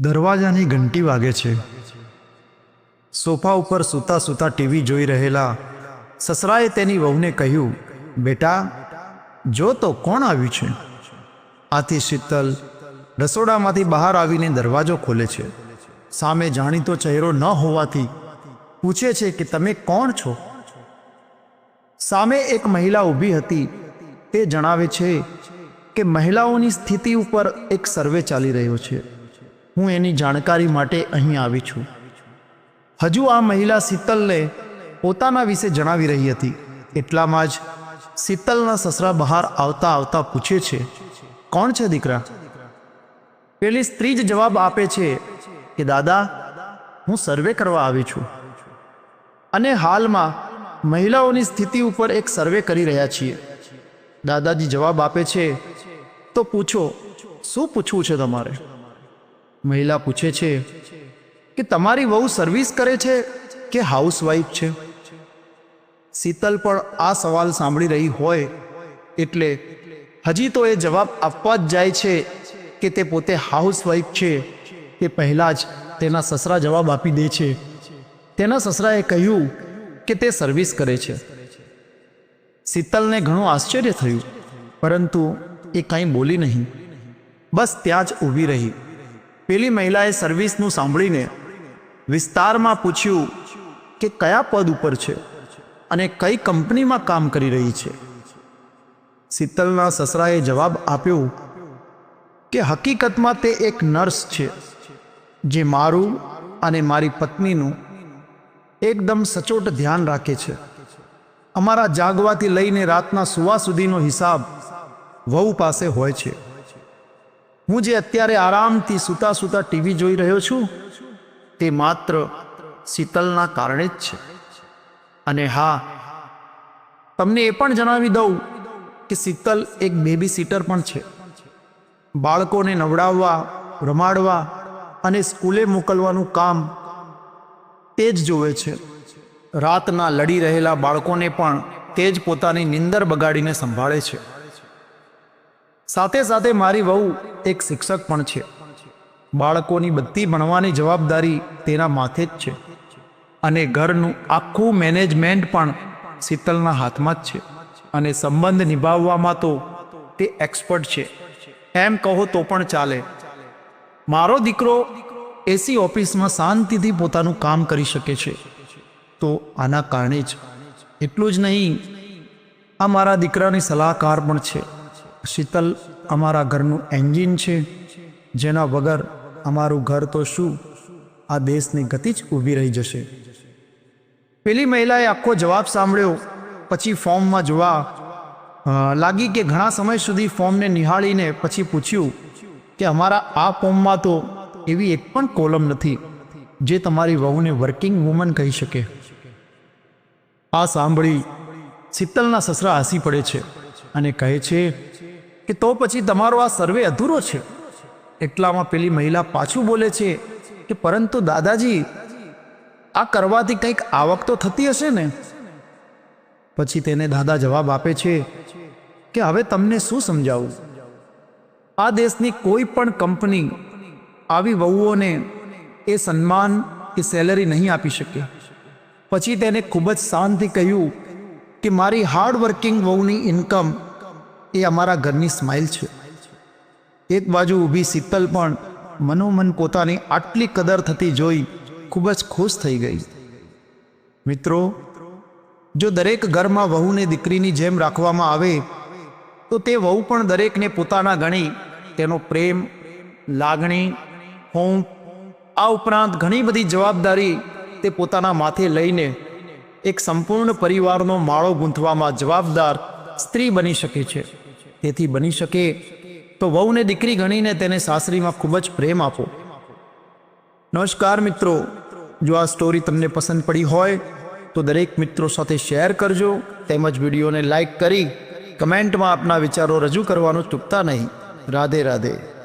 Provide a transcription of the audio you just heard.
દરવાજાની ઘંટી વાગે છે. સોફા ઉપર સૂતા સૂતા ટીવી જોઈ રહેલા સસરાએ તેની વહુને કહ્યું, બેટા, જો તો કોણ આવ્યું છે? આથી શીતલ રસોડામાંથી બહાર આવીને દરવાજો ખોલે છે. સામે જાણીતો ચહેરો ન હોવાથી પૂછે છે કે, તમે કોણ છો? સામે એક મહિલા ઊભી હતી. તે જણાવે છે કે, મહિલાઓની સ્થિતિ ઉપર એક સર્વે ચાલી રહ્યો છે. હું એની જાણકારી માટે અહીં આવી છું. હજુ આ મહિલા શીતલને પોતાના વિશે જણાવી રહી હતી. એટલામાં જ શીતલના સસરા બહાર આવતા આવતા પૂછે છે, કોણ છે દીકરા? પેલી સ્ત્રી જ જવાબ આપે છે કે, દાદા, હું સર્વે કરવા આવી છું. અને હાલમાં મહિલાઓની સ્થિતિ ઉપર એક સર્વે કરી રહ્યા છીએ. દાદાજી જવાબ આપે છે, તો પૂછો, શું પૂછવું છે તમારે? મહિલા પૂછે છે કે તમારી વહુ સર્વિસ કરે છે કે હાઉસવાઈફ છે? શીતલ પણ આ સવાલ સાંભળી રહી હોય એટલે હજી તો એ જવાબ આપવા જ જાય છે કે તે પોતે હાઉસવાઈફ છે તે પહેલાં જ તેના સસરા જવાબ આપી દે છે. તેના સસરાએ કહ્યું કે તે સર્વિસ કરે છે. શીતલને ઘણું આશ્ચર્ય થયું, પરંતુ એ કાંઈ બોલી નહીં. બસ ત્યાં જ ઊભી રહી. પેલી મહિલાએ સર્વિસનું સાંભળીને વિસ્તારમાં પૂછ્યું કે કયા પદ ઉપર છે અને કઈ કંપનીમાં કામ કરી રહી છે. શીતલના સસરાએ જવાબ આપ્યો કે હકીકતમાં તે એક નર્સ છે, જે મારું અને મારી પત્નીનું એકદમ સચોટ ધ્યાન રાખે છે. અમારા જાગવાથી લઈને રાતના સુવા સુધીનો હિસાબ વહુ પાસે હોય છે. હું જે અત્યારે આરામથી સૂતા સૂતા ટીવી જોઈ રહ્યો છું, તે માત્ર શીતલના કારણે જ છે. અને હા, તમને એ પણ જણાવી દઉં કે શીતલ એક બેબી સીટર પણ છે. બાળકોને નવડાવવા, રમાડવા અને સ્કૂલે મોકલવાનું કામ તે જ જોવે છે. રાતના લડી રહેલા બાળકોને પણ તે જ પોતાની નિંદર બગાડીને સંભાળે છે. સાથે સાથે મારી વહુ એક શિક્ષક પણ છે. બાળકોની બધી ભણવાની જવાબદારી તેના માથે જ છે. અને ઘરનું આખું મેનેજમેન્ટ પણ શીતલના હાથમાં જ છે. અને સંબંધ નિભાવવામાં તો તે એક્સપર્ટ છે. એમ કહો તો પણ ચાલે. મારો દીકરો એસી ઓફિસમાં શાંતિથી પોતાનું કામ કરી શકે છે. તો આના કારણે જ. એટલું જ નહીં, આ મારા દીકરાની સલાહકાર પણ છે. શીતલ અમારા ઘરનું એન્જિન છે. જેના વગર અમારું ઘર તો શું? આ દેશની ગતિ જ ઊભી રહી જશે. પેલી મહિલાએ આખો જવાબ સાંભળ્યો, પછી ફોર્મમાં જોવા લાગી કે ઘણા સમય સુધી ફોર્મને નિહાળીને પછી પૂછ્યું કે અમારા આ ફોર્મમાં તો એવી એક પણ કોલમ નથી, જે તમારી વહુને વર્કિંગ વુમન કહી શકે. આ સાંભળી શીતલના સસરા હસી પડે છે અને કહે છે કે તો પછી તમારો આ સર્વે અધૂરો છે? એટલામાં પેલી મહિલા પાછું બોલે છે કે, પરંતુ દાદાજી, આ કરવાથી કંઈક આવક તો થતી હશે ને? પછી તેને દાદા જવાબ આપે છે કે, હવે તમને શું સમજાવું? આ દેશની કોઈ પણ કંપની આવી વહુઓને એ સન્માન કે સેલરી નહીં આપી શકે. પછી તેને ખૂબ જ શાંતિ કહ્યું કે, મારી હાર્ડ વર્કિંગ વહુની ઇન્કમ એ અમારા ઘરની સ્માઇલ છે. એક બાજુ ઊભી શીતલ પણ મનોમન પોતાની આટલી કદર થતી જોઈ ખૂબ જ ખુશ થઈ ગઈ. મિત્રો, જો દરેક ઘરમાં વહુને દીકરીની જેમ રાખવામાં આવે, તો તે વહુ પણ દરેકને પોતાના ગણી તેનો પ્રેમ, લાગણી હોંપ આ ઉપરાંત ઘણી બધી જવાબદારી તે પોતાના માથે લઈને એક સંપૂર્ણ પરિવારનો માળો ગૂંથવામાં જવાબદાર સ્ત્રી બની શકે છે. તેથી બની શકે તો વહુને દીકરી ગણીને તેને સાસરીમાં ખૂબ જ પ્રેમ આપો. નમસ્કાર મિત્રો, જો આ સ્ટોરી તમને પસંદ પડી હોય, તો દરેક મિત્રો સાથે શેર કરજો, તેમજ વિડીયોને લાઈક કરી, કમેન્ટમાં આપના વિચારો રજૂ કરવાનું ચૂકતા નહીં. રાધે રાધે.